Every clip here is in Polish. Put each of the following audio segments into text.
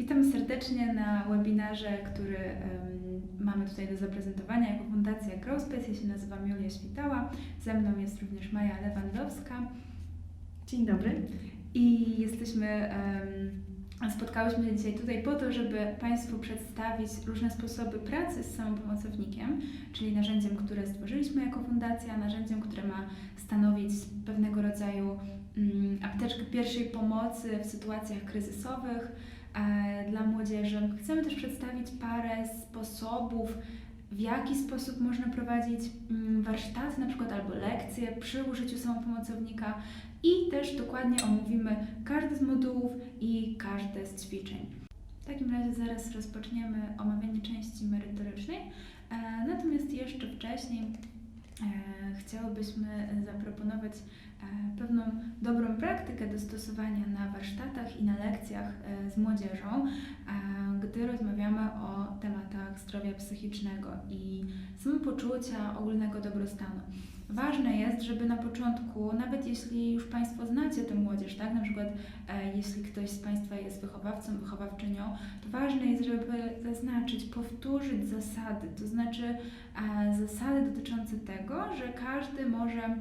Witam serdecznie na webinarze, który em, mamy tutaj do zaprezentowania jako Fundacja Growspace. Ja się nazywam Julia Świtała. Ze mną jest również Maja Lewandowska Dzień dobry. i jesteśmy, em, spotkałyśmy się dzisiaj tutaj po to, żeby Państwu przedstawić różne sposoby pracy z samopomocownikiem, czyli narzędziem, które stworzyliśmy jako fundacja, narzędziem, które ma stanowić pewnego rodzaju mm, apteczkę pierwszej pomocy w sytuacjach kryzysowych dla młodzieży. Chcemy też przedstawić parę sposobów, w jaki sposób można prowadzić mm, warsztaty, na przykład albo lekcje przy użyciu samopomocownika i też dokładnie omówimy każdy z modułów i każde z ćwiczeń. W takim razie zaraz rozpoczniemy omawianie części merytorycznej, e, natomiast jeszcze wcześniej e, chciałybyśmy zaproponować e, pewną dobrą praktykę do stosowania na warsztatach i na lekcjach e, z młodzieżą, e, gdy rozmawiamy o tematach zdrowia psychicznego i samopoczucia, ogólnego dobrostanu. Ważne jest, żeby na początku, nawet jeśli już Państwo znacie tę młodzież, tak, na przykład e, jeśli ktoś z Państwa jest wychowawcą, wychowawczynią, to ważne jest, żeby zaznaczyć, powtórzyć zasady, to znaczy e, zasady dotyczące tego, że każdy może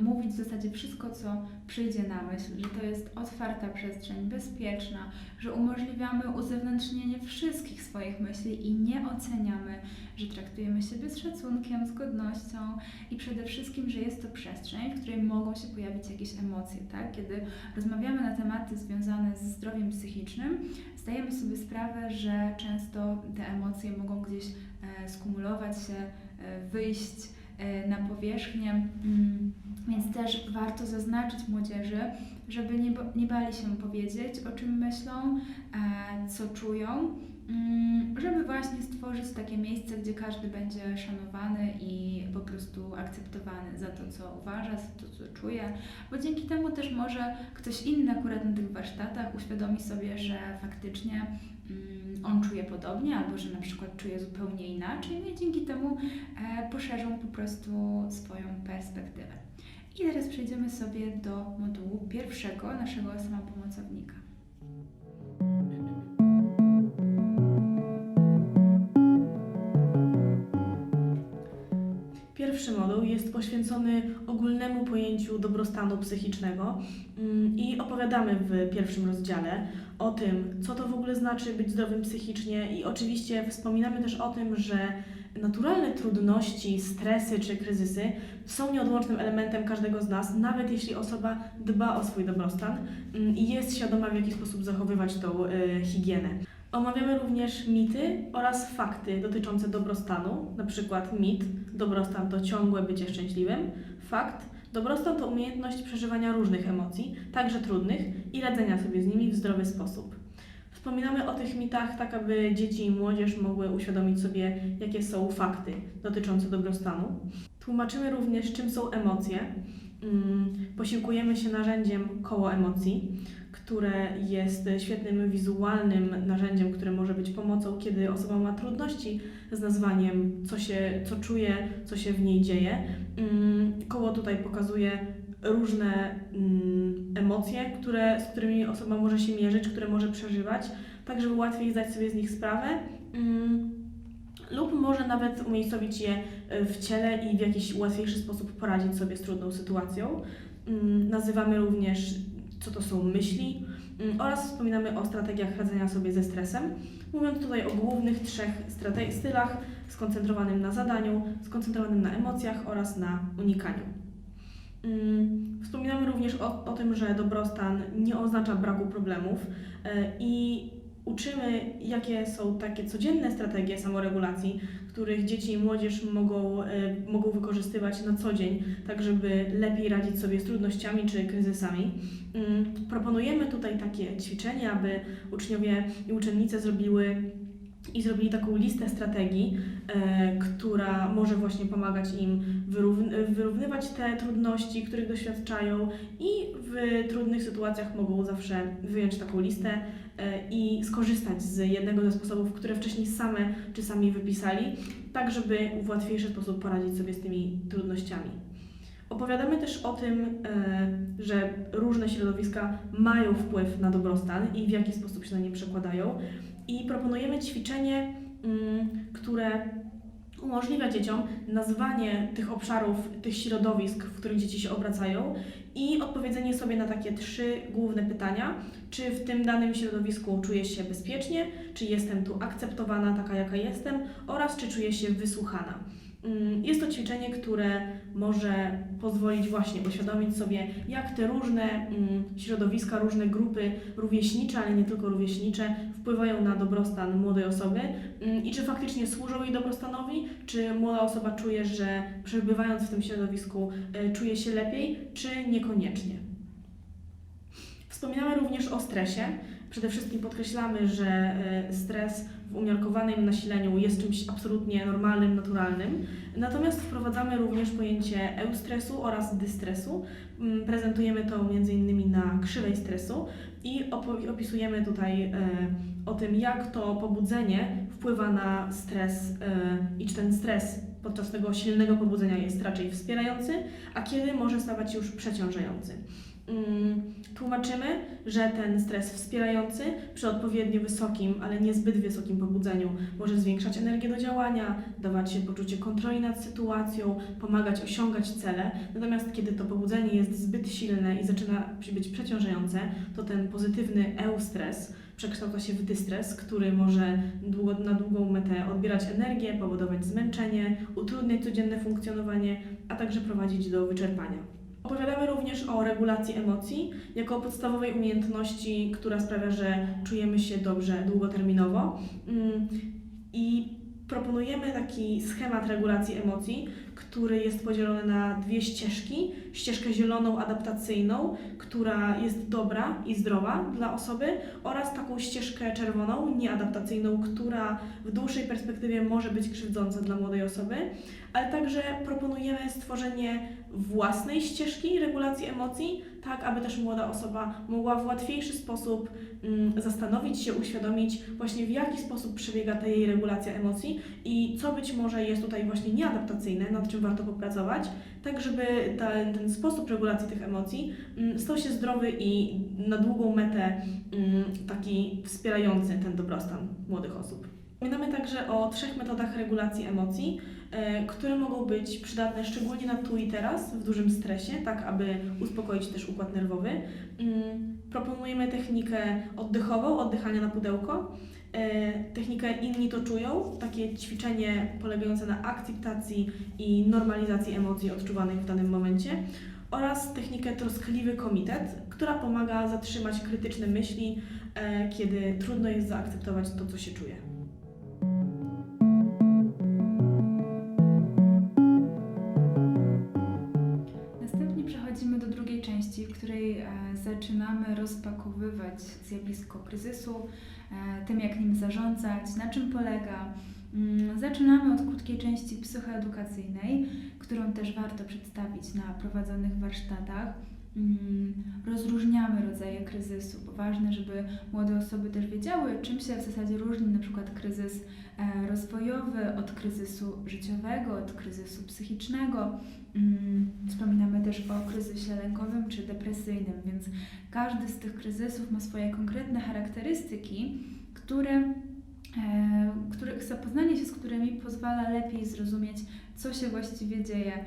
mówić w zasadzie wszystko, co przyjdzie na myśl, że to jest otwarta przestrzeń, bezpieczna, że umożliwiamy uzewnętrznienie wszystkich swoich myśli i nie oceniamy, że traktujemy siebie z szacunkiem, z godnością i przede wszystkim, że jest to przestrzeń, w której mogą się pojawić jakieś emocje, tak? Kiedy rozmawiamy na tematy związane ze zdrowiem psychicznym, zdajemy sobie sprawę, że często te emocje mogą gdzieś e, skumulować się, e, wyjść na powierzchnię, mm, więc też warto zaznaczyć młodzieży, żeby nie, nie bali się powiedzieć, o czym myślą, e, co czują, mm, żeby właśnie stworzyć takie miejsce, gdzie każdy będzie szanowany i po prostu akceptowany za to, co uważa, za to, co czuje, bo dzięki temu też może ktoś inny akurat na tych warsztatach uświadomi sobie, że faktycznie on czuje podobnie, albo że na przykład czuje zupełnie inaczej, no i dzięki temu e, poszerzą po prostu swoją perspektywę. I teraz przejdziemy sobie do modułu pierwszego naszego samopomocownika. Pierwszy moduł jest poświęcony ogólnemu pojęciu dobrostanu psychicznego mm, i opowiadamy w pierwszym rozdziale o tym, co to w ogóle znaczy być zdrowym psychicznie i oczywiście wspominamy też o tym, że naturalne trudności, stresy czy kryzysy są nieodłącznym elementem każdego z nas, nawet jeśli osoba dba o swój dobrostan mm, i jest świadoma, w jaki sposób zachowywać tą y, higienę. Omawiamy również mity oraz fakty dotyczące dobrostanu, przykład mit, dobrostan to ciągłe bycie szczęśliwym, fakt, dobrostan to umiejętność przeżywania różnych emocji, także trudnych i radzenia sobie z nimi w zdrowy sposób. Wspominamy o tych mitach tak, aby dzieci i młodzież mogły uświadomić sobie, jakie są fakty dotyczące dobrostanu. Tłumaczymy również, czym są emocje. Mm, Posiłkujemy się narzędziem koło emocji, które jest świetnym wizualnym narzędziem, które może być pomocą, kiedy osoba ma trudności z nazwaniem, co się, co czuje, co się w niej dzieje. Mm, Koło tutaj pokazuje różne mm, emocje, które, z którymi osoba może się mierzyć, które może przeżywać, tak żeby łatwiej zdać sobie z nich sprawę. Mm, lub może nawet umiejscowić je e, w ciele i w jakiś łatwiejszy sposób poradzić sobie z trudną sytuacją. Nazywamy również, co to są myśli mm, oraz wspominamy o strategiach radzenia sobie ze stresem, mówiąc tutaj o głównych trzech stylach skoncentrowanym na zadaniu, skoncentrowanym na emocjach oraz na unikaniu. Mm, Wspominamy również o, o tym, że dobrostan nie oznacza braku problemów e, i uczymy, jakie są takie codzienne strategie samoregulacji, których dzieci i młodzież mogą, e, mogą wykorzystywać na co dzień, tak żeby lepiej radzić sobie z trudnościami czy kryzysami. Mm, Proponujemy tutaj takie ćwiczenie, aby uczniowie i uczennice zrobiły i zrobili taką listę strategii, e, która może właśnie pomagać im wyrówny, wyrównywać te trudności, których doświadczają i w trudnych sytuacjach mogą zawsze wyjąć taką listę e, i skorzystać z jednego ze sposobów, które wcześniej same czy sami wypisali, tak żeby w łatwiejszy sposób poradzić sobie z tymi trudnościami. Opowiadamy też o tym, e, że różne środowiska mają wpływ na dobrostan i w jaki sposób się na nie przekładają. I proponujemy ćwiczenie, mm, które umożliwia dzieciom nazwanie tych obszarów, tych środowisk, w których dzieci się obracają i odpowiedzenie sobie na takie trzy główne pytania. Czy w tym danym środowisku czuję się bezpiecznie, czy jestem tu akceptowana taka, jaka jestem oraz czy czuję się wysłuchana. Mm, Jest to ćwiczenie, które może pozwolić właśnie uświadomić sobie, jak te różne mm, środowiska, różne grupy rówieśnicze, ale nie tylko rówieśnicze, wpływają na dobrostan młodej osoby mm, i czy faktycznie służą jej dobrostanowi, czy młoda osoba czuje, że przebywając w tym środowisku e, czuje się lepiej, czy niekoniecznie. Wspominamy również o stresie. Przede wszystkim podkreślamy, że e, stres w umiarkowanym nasileniu jest czymś absolutnie normalnym, naturalnym. Natomiast wprowadzamy również pojęcie eustresu oraz dystresu. Mm, Prezentujemy to m.in. na krzywej stresu i opisujemy tutaj e, o tym, jak to pobudzenie wpływa na stres e, i czy ten stres podczas tego silnego pobudzenia jest raczej wspierający, a kiedy może stawać się już przeciążający. Mm, Tłumaczymy, że ten stres wspierający przy odpowiednio wysokim, ale niezbyt wysokim pobudzeniu może zwiększać energię do działania, dawać się poczucie kontroli nad sytuacją, pomagać osiągać cele. Natomiast kiedy to pobudzenie jest zbyt silne i zaczyna być przeciążające, to ten pozytywny eustres przekształca się w dystres, który może długo, na długą metę odbierać energię, powodować zmęczenie, utrudniać codzienne funkcjonowanie, a także prowadzić do wyczerpania. Opowiadamy również o regulacji emocji jako podstawowej umiejętności, która sprawia, że czujemy się dobrze długoterminowo. Mm, I proponujemy taki schemat regulacji emocji, który jest podzielony na dwie ścieżki. Ścieżkę zieloną adaptacyjną, która jest dobra i zdrowa dla osoby, oraz taką ścieżkę czerwoną, nieadaptacyjną, która w dłuższej perspektywie może być krzywdząca dla młodej osoby, ale także proponujemy stworzenie własnej ścieżki regulacji emocji, tak aby też młoda osoba mogła w łatwiejszy sposób mm, zastanowić się, uświadomić właśnie w jaki sposób przebiega ta jej regulacja emocji i co być może jest tutaj właśnie nieadaptacyjne, nad czym warto popracować, tak żeby ta, ten sposób regulacji tych emocji mm, stał się zdrowy i na długą metę mm, taki wspierający ten dobrostan młodych osób. Wspominamy także o trzech metodach regulacji emocji, e, które mogą być przydatne szczególnie na tu i teraz, w dużym stresie, tak aby uspokoić też układ nerwowy. Mm, Proponujemy technikę oddechową, oddychania na pudełko, e, technikę inni to czują, takie ćwiczenie polegające na akceptacji i normalizacji emocji odczuwanych w danym momencie oraz technikę troskliwy komitet, która pomaga zatrzymać krytyczne myśli, e, kiedy trudno jest zaakceptować to, co się czuje. Zaczynamy rozpakowywać zjawisko kryzysu, e, tym jak nim zarządzać, na czym polega. Mm, Zaczynamy od krótkiej części psychoedukacyjnej, którą też warto przedstawić na prowadzonych warsztatach. Mm, Rozróżniamy rodzaje kryzysu, bo ważne, żeby młode osoby też wiedziały, czym się w zasadzie różni na przykład kryzys e, rozwojowy od kryzysu życiowego, od kryzysu psychicznego. Mm, Wspominamy też o kryzysie lękowym czy depresyjnym, więc każdy z tych kryzysów ma swoje konkretne charakterystyki, które, e, których zapoznanie się z którymi pozwala lepiej zrozumieć, co się właściwie dzieje e,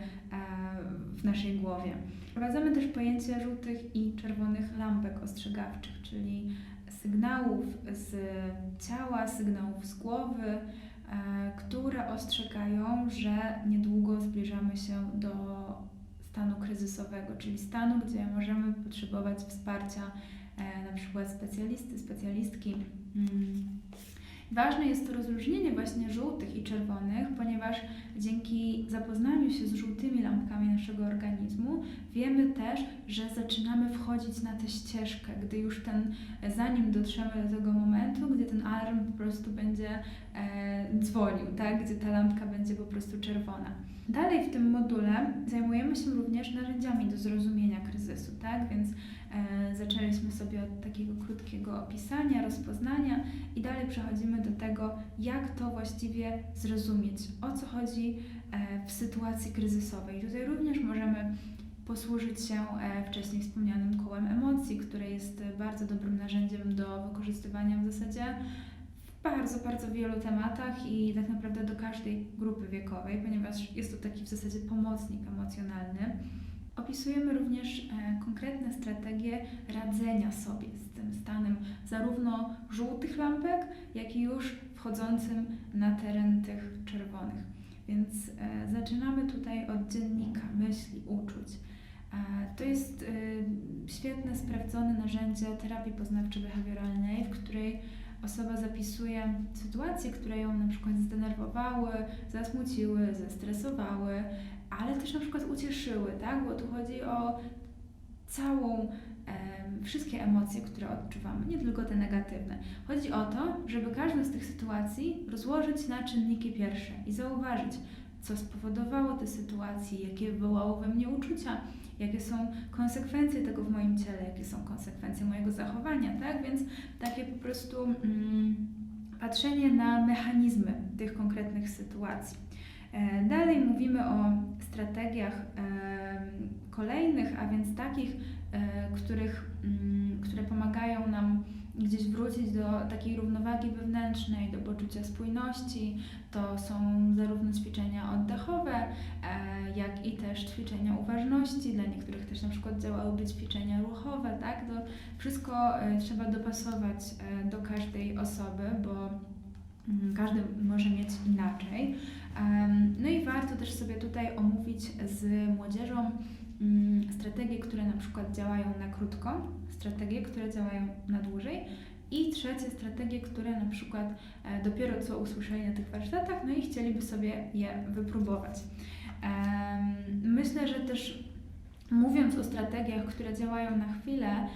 w naszej głowie. Wprowadzamy też pojęcie żółtych i czerwonych lampek ostrzegawczych, czyli sygnałów z ciała, sygnałów z głowy, e, które ostrzegają, że niedługo zbliżamy się do stanu kryzysowego, czyli stanu, gdzie możemy potrzebować wsparcia e, na przykład specjalisty, specjalistki. Ważne jest to rozróżnienie właśnie żółtych i czerwonych, ponieważ dzięki zapoznaniu się z żółtymi lampkami naszego organizmu wiemy też, że zaczynamy wchodzić na tę ścieżkę, gdy już ten, zanim dotrzemy do tego momentu, gdzie ten alarm po prostu będzie e, dzwonił, tak? gdzie ta lampka będzie po prostu czerwona. Dalej w tym module zajmujemy się również narzędziami do zrozumienia kryzysu, tak? Więc e, zaczęliśmy sobie od takiego krótkiego opisania, rozpoznania i dalej przechodzimy do tego, jak to właściwie zrozumieć, o co chodzi e, w sytuacji kryzysowej. Tutaj również możemy posłużyć się e, wcześniej wspomnianym kołem emocji, które jest e, bardzo dobrym narzędziem do wykorzystywania w zasadzie bardzo, bardzo wielu tematach i tak naprawdę do każdej grupy wiekowej, ponieważ jest to taki w zasadzie pomocnik emocjonalny. Opisujemy również e, konkretne strategie radzenia sobie z tym stanem zarówno żółtych lampek, jak i już wchodzącym na teren tych czerwonych. Więc e, zaczynamy tutaj od dziennika myśli, uczuć. E, To jest świetne, sprawdzone narzędzie terapii poznawczo-behawioralnej, w której osoba zapisuje sytuacje, które ją na przykład zdenerwowały, zasmuciły, zestresowały, ale też na przykład ucieszyły, tak? Bo tu chodzi o całą, em, wszystkie emocje, które odczuwamy, nie tylko te negatywne. Chodzi o to, żeby każdą z tych sytuacji rozłożyć na czynniki pierwsze i zauważyć, co spowodowało te sytuacje, jakie wywołało we mnie uczucia, jakie są konsekwencje tego w moim ciele, jakie są konsekwencje mojego zachowania, tak? Więc takie po prostu mm, patrzenie na mechanizmy tych konkretnych sytuacji. E, Dalej mówimy o strategiach kolejnych, a więc takich, e, których, mm, które pomagają nam wrócić do takiej równowagi wewnętrznej, do poczucia spójności. To są zarówno ćwiczenia oddechowe, e, jak i też ćwiczenia uważności. Dla niektórych też na przykład działałyby ćwiczenia ruchowe, tak? To wszystko e, trzeba dopasować e, do każdej osoby, bo mm, każdy może mieć inaczej. No i warto też sobie tutaj omówić z młodzieżą mm, strategie, które na przykład działają na krótko, strategie, które działają na dłużej i trzecie strategie, które na przykład e, dopiero co usłyszeli na tych warsztatach, no i chcieliby sobie je wypróbować. Myślę, że też mówiąc o strategiach, które działają na chwilę, e,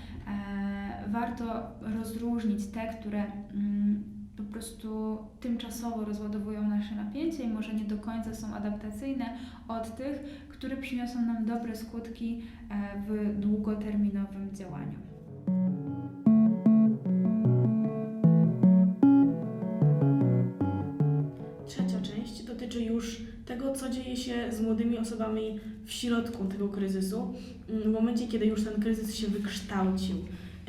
warto rozróżnić te, które mm, po prostu tymczasowo rozładowują nasze napięcie i może nie do końca są adaptacyjne od tych, które przyniosą nam dobre skutki e, w długoterminowym działaniu. Dotyczy już tego, co dzieje się z młodymi osobami w środku tego kryzysu, mm, w momencie, kiedy już ten kryzys się wykształcił.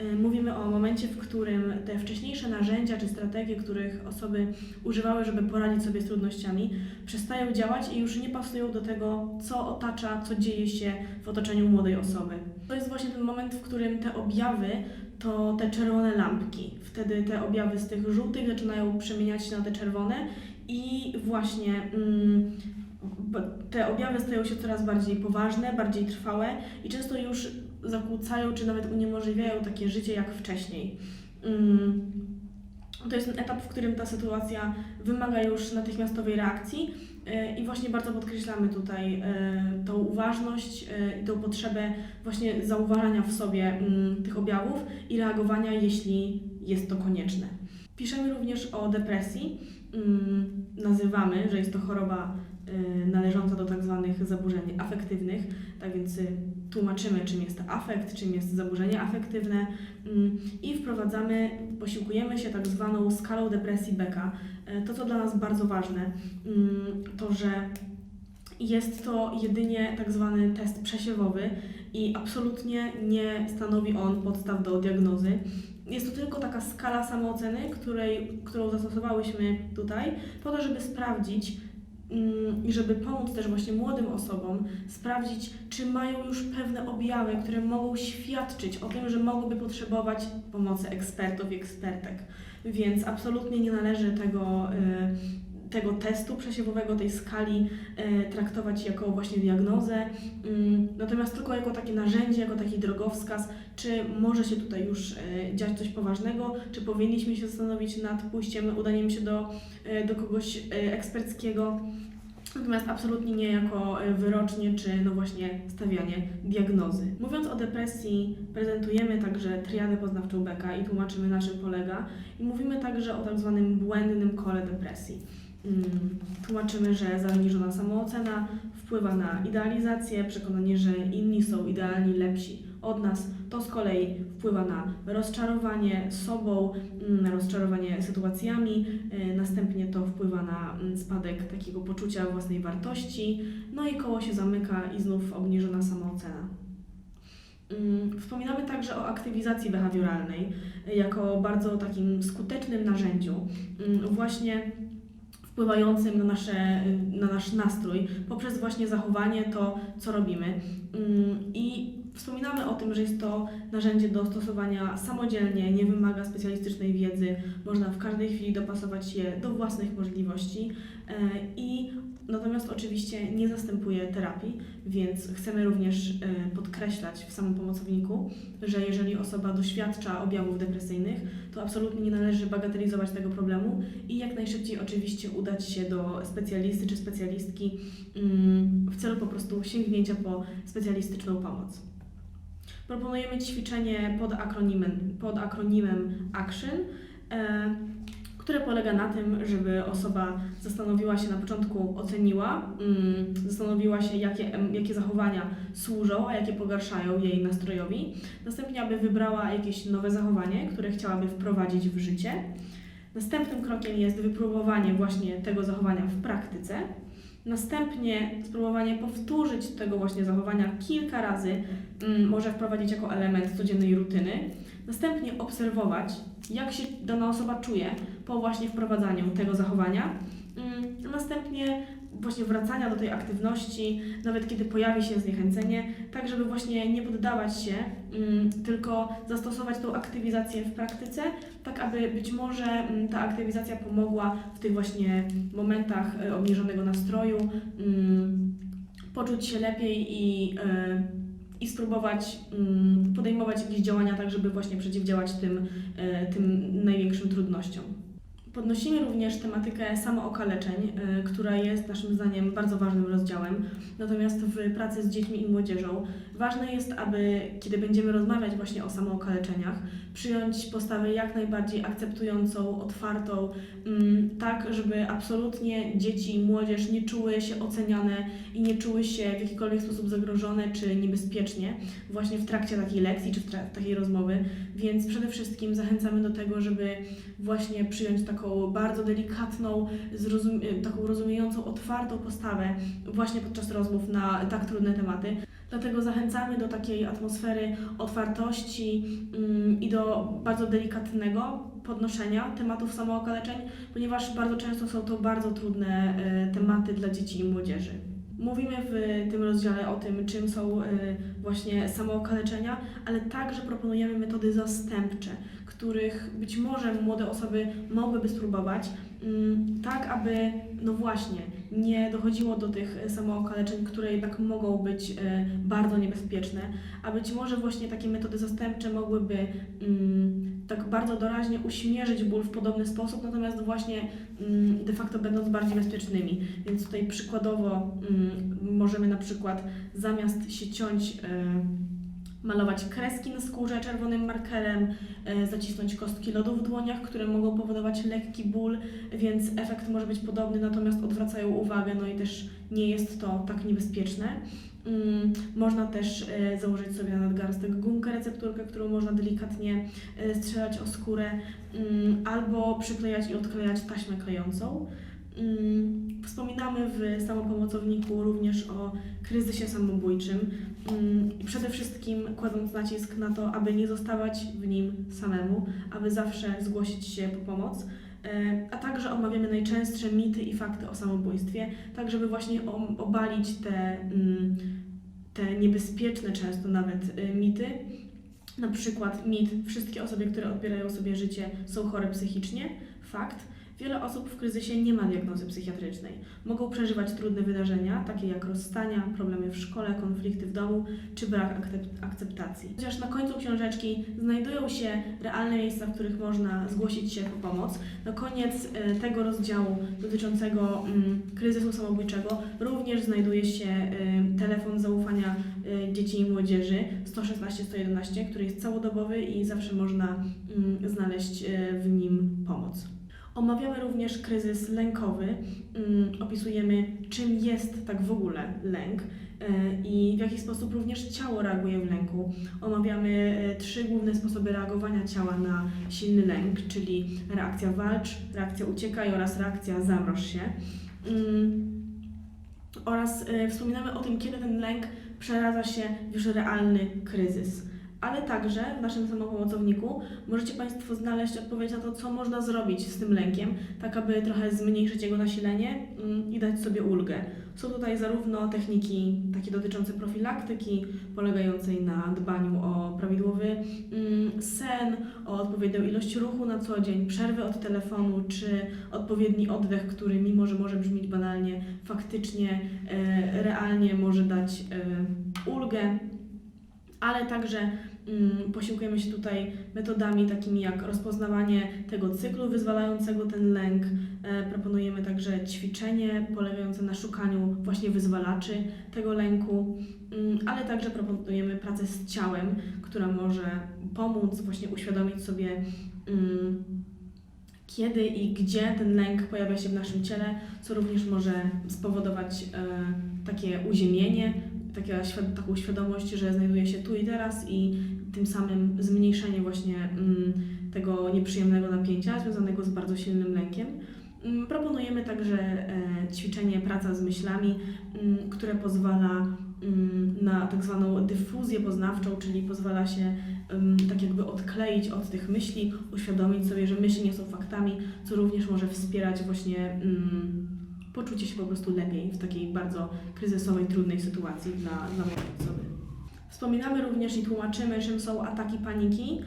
Y, Mówimy o momencie, w którym te wcześniejsze narzędzia czy strategie, których osoby używały, żeby poradzić sobie z trudnościami, przestają działać i już nie pasują do tego, co otacza, co dzieje się w otoczeniu młodej osoby. To jest właśnie ten moment, w którym te objawy to te czerwone lampki. Wtedy te objawy z tych żółtych zaczynają przemieniać się na te czerwone i właśnie mm, te objawy stają się coraz bardziej poważne, bardziej trwałe i często już zakłócają czy nawet uniemożliwiają takie życie jak wcześniej. Mm, To jest ten etap, w którym ta sytuacja wymaga już natychmiastowej reakcji y, i właśnie bardzo podkreślamy tutaj y, tą uważność y, i tą potrzebę właśnie zauważania w sobie mm, tych objawów i reagowania, jeśli jest to konieczne. Piszemy również o depresji. Mm, Nazywamy, że jest to choroba y, należąca do tak zwanych zaburzeń afektywnych, tak więc y, tłumaczymy, czym jest afekt, czym jest zaburzenie afektywne mm, i wprowadzamy, posiłkujemy się tak zwaną skalą depresji Becka. Y, To, co dla nas bardzo ważne, mm, to że jest to jedynie tak zwany test przesiewowy i absolutnie nie stanowi on podstaw do diagnozy. Jest to tylko taka skala samooceny, której, którą zastosowałyśmy tutaj, po to, żeby sprawdzić mm, i żeby pomóc też właśnie młodym osobom sprawdzić, czy mają już pewne objawy, które mogą świadczyć o tym, że mogłyby potrzebować pomocy ekspertów i ekspertek. Więc absolutnie nie należy tego, y, tego testu przesiewowego, tej skali y, traktować jako właśnie diagnozę, mm, natomiast tylko jako takie narzędzie, jako taki drogowskaz, czy może się tutaj już y, dziać coś poważnego, czy powinniśmy się zastanowić nad pójściem, udaniem się do, y, do kogoś eksperckiego. Natomiast absolutnie nie jako wyrocznie, czy no właśnie stawianie diagnozy. Mówiąc o depresji, prezentujemy także triadę poznawczą Becka i tłumaczymy na czym polega. I mówimy także o tak zwanym błędnym kole depresji. Mm, Tłumaczymy, że zaniżona samoocena wpływa na idealizację, przekonanie, że inni są idealni, lepsi od nas, to z kolei wpływa na rozczarowanie sobą, mm, na rozczarowanie sytuacjami, y, następnie to wpływa na mm, spadek takiego poczucia własnej wartości, no i koło się zamyka i znów obniżona samoocena. Wspominamy także o aktywizacji behawioralnej y, jako bardzo takim skutecznym narzędziu, właśnie wpływającym na, nasze, y, na nasz nastrój poprzez właśnie zachowanie, to co robimy. Mm, I wspominamy o tym, że jest to narzędzie do stosowania samodzielnie, nie wymaga specjalistycznej wiedzy, można w każdej chwili dopasować je do własnych możliwości e, i natomiast oczywiście nie zastępuje terapii, więc chcemy również e, podkreślać w samym pomocowniku, że jeżeli osoba doświadcza objawów depresyjnych, to absolutnie nie należy bagatelizować tego problemu i jak najszybciej oczywiście udać się do specjalisty czy specjalistki mm, w celu po prostu sięgnięcia po specjalistyczną pomoc. Proponujemy ćwiczenie pod akronimem, pod akronimem ACTION, które polega na tym, żeby osoba zastanowiła się na początku, oceniła, mm, zastanowiła się, jakie, jakie zachowania służą, a jakie pogarszają jej nastrojowi. Następnie, aby wybrała jakieś nowe zachowanie, które chciałaby wprowadzić w życie. Następnym krokiem jest wypróbowanie właśnie tego zachowania w praktyce. Następnie spróbowanie powtórzyć tego właśnie zachowania kilka razy, mm, może wprowadzić jako element codziennej rutyny. Następnie obserwować, jak się dana osoba czuje po właśnie wprowadzaniu tego zachowania. Mm, Następnie właśnie wracania do tej aktywności, nawet kiedy pojawi się zniechęcenie, tak żeby właśnie nie poddawać się, mm, tylko zastosować tą aktywizację w praktyce, tak aby być może mm, ta aktywizacja pomogła w tych właśnie momentach e, obniżonego nastroju poczuć się lepiej i, e, i spróbować podejmować jakieś działania, tak żeby właśnie przeciwdziałać tym, e, tym największym trudnościom. Podnosimy również tematykę samookaleczeń, y, która jest naszym zdaniem bardzo ważnym rozdziałem. Natomiast w pracy z dziećmi i młodzieżą ważne jest, aby kiedy będziemy rozmawiać właśnie o samookaleczeniach, przyjąć postawę jak najbardziej akceptującą, otwartą, mm, tak żeby absolutnie dzieci i młodzież nie czuły się oceniane i nie czuły się w jakikolwiek sposób zagrożone czy niebezpiecznie właśnie w trakcie takiej lekcji czy w trakcie takiej rozmowy. Więc przede wszystkim zachęcamy do tego, żeby właśnie przyjąć taką bardzo delikatną, zrozum- taką rozumiejącą, otwartą postawę właśnie podczas rozmów na tak trudne tematy. Dlatego zachęcamy do takiej atmosfery otwartości mm, i do bardzo delikatnego podnoszenia tematów samookaleczeń, ponieważ bardzo często są to bardzo trudne e, tematy dla dzieci i młodzieży. Mówimy w tym rozdziale o tym, czym są e, właśnie samookaleczenia, ale także proponujemy metody zastępcze, których być może młode osoby mogłyby spróbować, mm, tak aby, no właśnie, nie dochodziło do tych samookaleczeń, które jednak mogą być e, bardzo niebezpieczne, a być może właśnie takie metody zastępcze mogłyby mm, tak bardzo doraźnie uśmierzyć ból w podobny sposób, natomiast właśnie mm, de facto będąc bardziej bezpiecznymi. Więc tutaj przykładowo możemy na przykład zamiast się ciąć, e, malować kreski na skórze czerwonym markerem, e, zacisnąć kostki lodu w dłoniach, które mogą powodować lekki ból, więc efekt może być podobny, natomiast odwracają uwagę, no i też nie jest to tak niebezpieczne. Mm, Można też e, założyć sobie na nadgarstek gumkę recepturkę, którą można delikatnie e, strzelać o skórę, mm, albo przyklejać i odklejać taśmę klejącą. Mm, Wspominamy w samopomocowniku również o kryzysie samobójczym mm, i przede wszystkim kładąc nacisk na to, aby nie zostawać w nim samemu, aby zawsze zgłosić się po pomoc. E, A także omawiamy najczęstsze mity i fakty o samobójstwie, tak żeby właśnie obalić te, mm, te niebezpieczne często nawet y, mity. Na przykład mit, wszystkie osoby, które odbierają sobie życie są chore psychicznie. Fakt, wiele osób w kryzysie nie ma diagnozy psychiatrycznej. Mogą przeżywać trudne wydarzenia, takie jak rozstania, problemy w szkole, konflikty w domu czy brak akcept- akceptacji. Chociaż na końcu książeczki znajdują się realne miejsca, w których można zgłosić się po pomoc, na koniec e, tego rozdziału dotyczącego mm, kryzysu samobójczego również znajduje się e, telefon zaufania e, dzieci i młodzieży 116-111, który jest całodobowy i zawsze można mm, znaleźć w nim pomoc. Omawiamy również kryzys lękowy. Mm, Opisujemy, czym jest tak w ogóle lęk e, i w jaki sposób również ciało reaguje w lęku. Omawiamy e, trzy główne sposoby reagowania ciała na silny lęk, czyli reakcja walcz, reakcja uciekaj oraz reakcja zamroż się. Mm, Oraz e, wspominamy o tym, kiedy ten lęk przeradza się w już realny kryzys. Ale także w naszym samopomocowniku możecie Państwo znaleźć odpowiedź na to, co można zrobić z tym lękiem, tak aby trochę zmniejszyć jego nasilenie mm, i dać sobie ulgę. Są tutaj zarówno techniki takie dotyczące profilaktyki, polegającej na dbaniu o prawidłowy mm, sen, o odpowiednią ilość ruchu na co dzień, przerwy od telefonu, czy odpowiedni oddech, który mimo, że może brzmieć banalnie, faktycznie, e, realnie może dać e, ulgę, ale także posiłkujemy się tutaj metodami takimi jak rozpoznawanie tego cyklu wyzwalającego ten lęk. E, proponujemy także ćwiczenie polegające na szukaniu właśnie wyzwalaczy tego lęku, mm, ale także proponujemy pracę z ciałem, która może pomóc właśnie uświadomić sobie mm, kiedy i gdzie ten lęk pojawia się w naszym ciele, co również może spowodować e, takie uziemienie, taka, taką świadomość, że znajduje się tu i teraz i tym samym zmniejszenie właśnie mm, tego nieprzyjemnego napięcia związanego z bardzo silnym lękiem. Mm, Proponujemy także e, ćwiczenie praca z myślami, mm, które pozwala na tak zwaną dyfuzję poznawczą, czyli pozwala się tak jakby odkleić od tych myśli, uświadomić sobie, że myśli nie są faktami, co również może wspierać właśnie poczucie się po prostu lepiej w takiej bardzo kryzysowej, trudnej sytuacji dla, dla mojej osoby. Wspominamy również i tłumaczymy, czym są ataki paniki.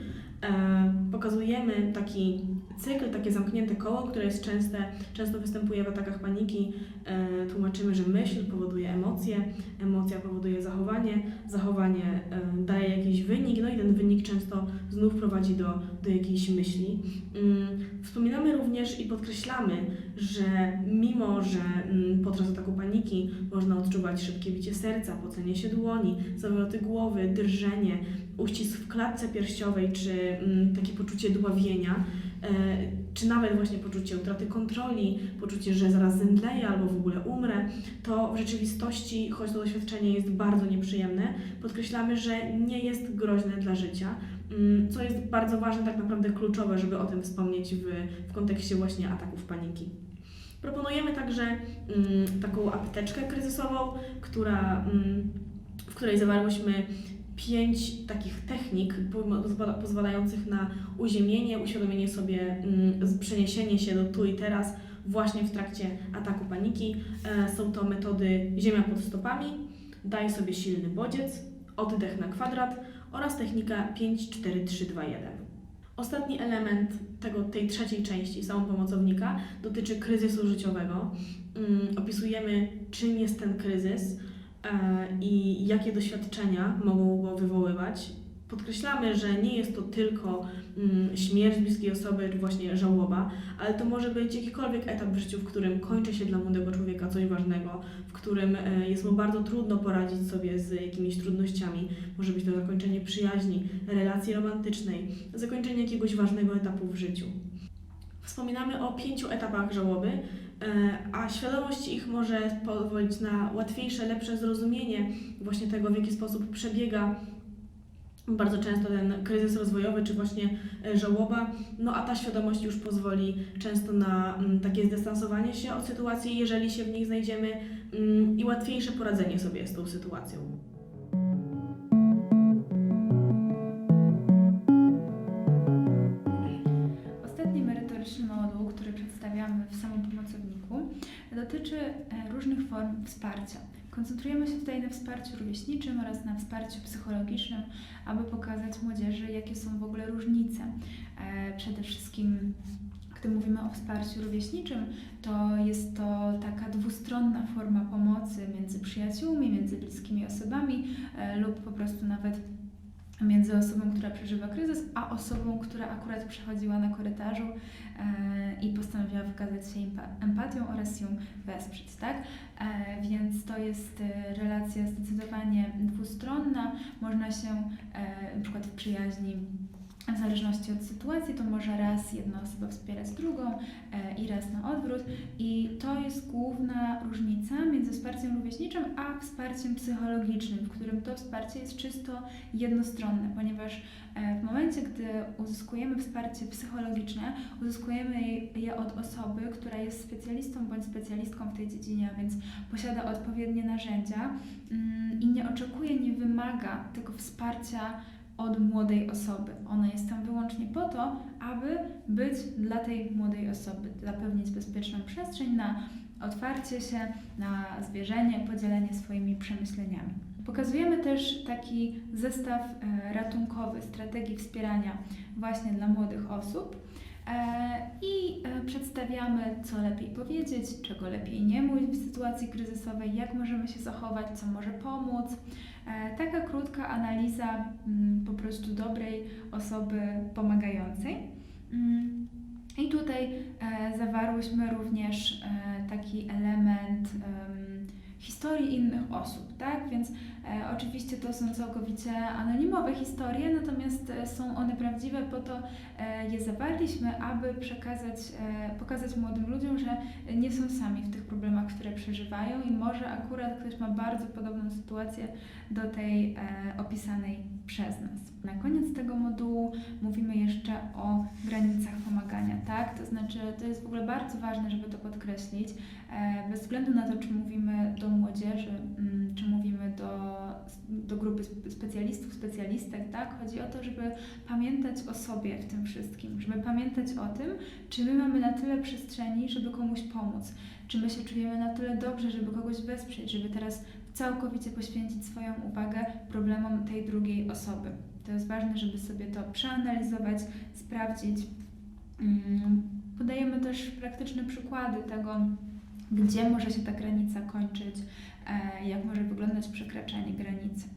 E, pokazujemy taki cykl, takie zamknięte koło, które jest częste, często występuje w atakach paniki. E, tłumaczymy, że myśl powoduje emocje, emocja powoduje zachowanie, zachowanie e, daje jakiś wynik, no i ten wynik często znów prowadzi do, do jakiejś myśli. Mm, Wspominamy również i podkreślamy, że mimo, że mm, podczas ataku paniki można odczuwać szybkie bicie serca, pocenie się dłoni, zawroty głowy, drżenie, uścisk w klatce piersiowej, czy mm, takie poczucie dławienia, czy nawet właśnie poczucie utraty kontroli, poczucie, że zaraz zemdleję albo w ogóle umrę, to w rzeczywistości, choć to doświadczenie jest bardzo nieprzyjemne, podkreślamy, że nie jest groźne dla życia, mm, co jest bardzo ważne, tak naprawdę kluczowe, żeby o tym wspomnieć w, w kontekście właśnie ataków paniki. Proponujemy także mm, taką apteczkę kryzysową, która, mm, w której zawarłyśmy pięć takich technik po- pozwala- pozwalających na uziemienie, uświadomienie sobie, mm, przeniesienie się do tu i teraz właśnie w trakcie ataku paniki. E, Są to metody ziemia pod stopami, daj sobie silny bodziec, oddech na kwadrat oraz technika 5-4-3-2-1. Ostatni element tego, tej trzeciej części samopomocownika dotyczy kryzysu życiowego. Mm, Opisujemy, czym jest ten kryzys i jakie doświadczenia mogą go wywoływać. Podkreślamy, że nie jest to tylko mm, śmierć bliskiej osoby, czy właśnie żałoba, ale to może być jakikolwiek etap w życiu, w którym kończy się dla młodego człowieka coś ważnego, w którym e, jest mu bardzo trudno poradzić sobie z jakimiś trudnościami. Może być to zakończenie przyjaźni, relacji romantycznej, zakończenie jakiegoś ważnego etapu w życiu. Wspominamy o pięciu etapach żałoby, e, a świadomość ich może pozwolić na łatwiejsze, lepsze zrozumienie właśnie tego, w jaki sposób przebiega bardzo często ten kryzys rozwojowy, czy właśnie e, żałoba, no a ta świadomość już pozwoli często na mm, takie zdystansowanie się od sytuacji, jeżeli się w nich znajdziemy mm, i łatwiejsze poradzenie sobie z tą sytuacją. Różnych form wsparcia. Koncentrujemy się tutaj na wsparciu rówieśniczym oraz na wsparciu psychologicznym, aby pokazać młodzieży, jakie są w ogóle różnice. E, Przede wszystkim, gdy mówimy o wsparciu rówieśniczym, to jest to taka dwustronna forma pomocy między przyjaciółmi, między bliskimi osobami e, lub po prostu nawet między osobą, która przeżywa kryzys, a osobą, która akurat przechodziła na korytarzu e, i postanowiła wykazać się empa- empatią oraz ją wesprzeć, tak? E, więc to jest e, relacja zdecydowanie dwustronna. Można się e, na przykład w przyjaźni w zależności od sytuacji to może raz jedna osoba wspierać drugą e, i raz na odwrót. I to jest główna różnica między wsparciem rówieśniczym a wsparciem psychologicznym, w którym to wsparcie jest czysto jednostronne, ponieważ e, w momencie, gdy uzyskujemy wsparcie psychologiczne, uzyskujemy je od osoby, która jest specjalistą bądź specjalistką w tej dziedzinie, a więc posiada odpowiednie narzędzia mm, i nie oczekuje, nie wymaga tego wsparcia od młodej osoby. Ona jest tam wyłącznie po to, aby być dla tej młodej osoby, zapewnić bezpieczną przestrzeń na otwarcie się, na zwierzenie, podzielenie swoimi przemyśleniami. Pokazujemy też taki zestaw e, ratunkowy strategii wspierania właśnie dla młodych osób. E, I co lepiej powiedzieć, czego lepiej nie mówić w sytuacji kryzysowej, jak możemy się zachować, co może pomóc. E, Taka krótka analiza mm, po prostu dobrej osoby pomagającej. Mm, I tutaj e, zawarłyśmy również e, taki element em, historii innych osób, tak? Więc oczywiście to są całkowicie anonimowe historie, natomiast e, są one prawdziwe, po to e, je zawarliśmy, aby przekazać, e, pokazać młodym ludziom, że nie są sami w tych problemach, które przeżywają i może akurat ktoś ma bardzo podobną sytuację do tej e, opisanej przez nas. Na koniec tego modułu mówimy jeszcze o granicach pomagania, tak? To znaczy, to jest w ogóle bardzo ważne, żeby to podkreślić, e, bez względu na to, czy mówimy do młodzieży, mm, czy mówimy do, do grupy spe- specjalistów, specjalistek, tak? Chodzi o to, żeby pamiętać o sobie w tym wszystkim, żeby pamiętać o tym, czy my mamy na tyle przestrzeni, żeby komuś pomóc, czy my się czujemy na tyle dobrze, żeby kogoś wesprzeć, żeby teraz całkowicie poświęcić swoją uwagę problemom tej drugiej osoby. To jest ważne, żeby sobie to przeanalizować, sprawdzić. Mm, Podajemy też praktyczne przykłady tego, gdzie może się ta granica kończyć, e, jak może wyglądać przekraczanie granicy.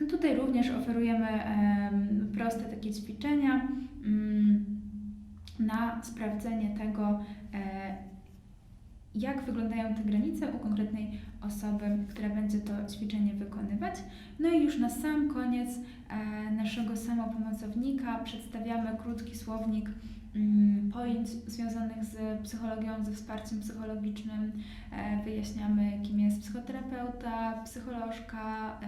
No Tutaj również oferujemy em, proste takie ćwiczenia mm, na sprawdzenie tego, e, jak wyglądają te granice u konkretnej osoby, która będzie to ćwiczenie wykonywać. No i już na sam koniec e, naszego samopomocownika przedstawiamy krótki słownik pojęć związanych z psychologią, ze wsparciem psychologicznym. E, wyjaśniamy, kim jest psychoterapeuta, psycholożka,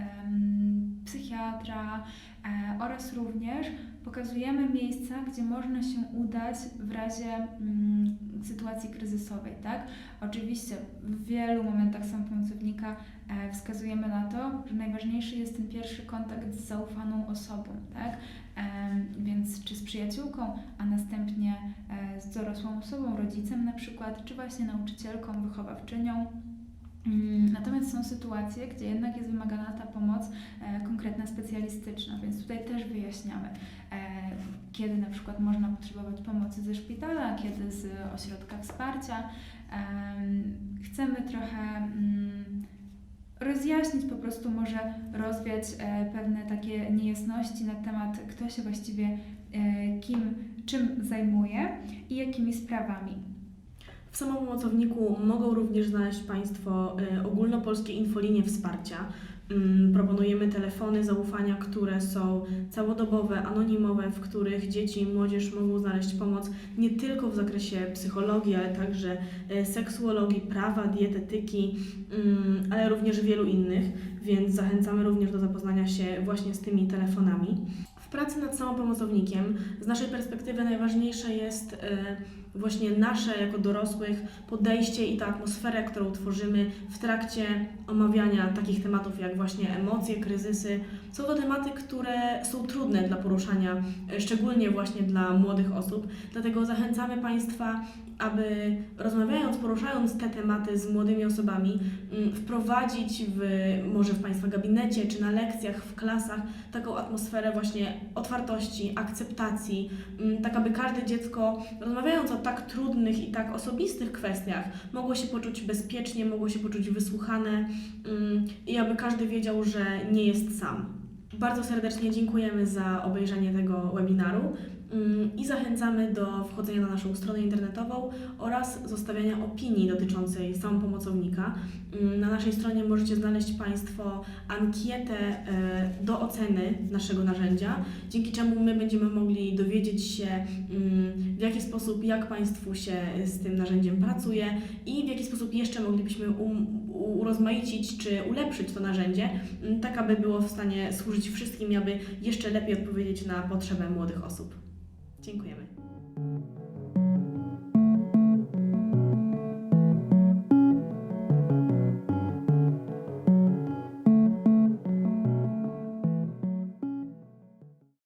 psychiatra e, oraz również pokazujemy miejsca, gdzie można się udać w razie mm, sytuacji kryzysowej, tak? Oczywiście w wielu momentach samopomocownika e, wskazujemy na to, że najważniejszy jest ten pierwszy kontakt z zaufaną osobą, tak? Więc czy z przyjaciółką, a następnie e, z dorosłą osobą, rodzicem na przykład, czy właśnie nauczycielką, wychowawczynią. Mm, Natomiast są sytuacje, gdzie jednak jest wymagana ta pomoc e, konkretna, specjalistyczna, więc tutaj też wyjaśniamy, e, kiedy na przykład można potrzebować pomocy ze szpitala, kiedy z ośrodka wsparcia. Em, Chcemy trochę mm, rozjaśnić, po prostu może rozwiać e, pewne takie niejasności na temat, kto się właściwie e, kim, czym zajmuje i jakimi sprawami. W samopomocowniku mogą również znaleźć Państwo y, ogólnopolskie infolinie wsparcia. Ym, Proponujemy telefony zaufania, które są całodobowe, anonimowe, w których dzieci i młodzież mogą znaleźć pomoc nie tylko w zakresie psychologii, ale także y, seksuologii, prawa, dietetyki, ym, ale również wielu innych, więc zachęcamy również do zapoznania się właśnie z tymi telefonami. W pracy nad samopomocownikiem z naszej perspektywy najważniejsze jest y, właśnie nasze jako dorosłych podejście i ta atmosfera, którą tworzymy w trakcie omawiania takich tematów jak właśnie emocje, kryzysy. Są to tematy, które są trudne dla poruszania, e, szczególnie właśnie dla młodych osób. Dlatego zachęcamy Państwa, aby rozmawiając, poruszając te tematy z młodymi osobami, mm, wprowadzić w może w Państwa gabinecie czy na lekcjach, w klasach taką atmosferę właśnie otwartości, akceptacji, mm, tak aby każde dziecko rozmawiając o tak trudnych i tak osobistych kwestiach mogło się poczuć bezpiecznie, mogło się poczuć wysłuchane mm, i aby każdy wiedział, że nie jest sam. Bardzo serdecznie dziękujemy za obejrzenie tego webinaru I zachęcamy do wchodzenia na naszą stronę internetową oraz zostawiania opinii dotyczącej samopomocownika. Mm, Na naszej stronie możecie znaleźć Państwo ankietę e, do oceny naszego narzędzia, dzięki czemu my będziemy mogli dowiedzieć się, mm, w jaki sposób, jak Państwu się z tym narzędziem pracuje i w jaki sposób jeszcze moglibyśmy urozmaicić czy ulepszyć to narzędzie, mm, tak aby było w stanie służyć wszystkim aby jeszcze lepiej odpowiedzieć na potrzeby młodych osób. Dziękujemy.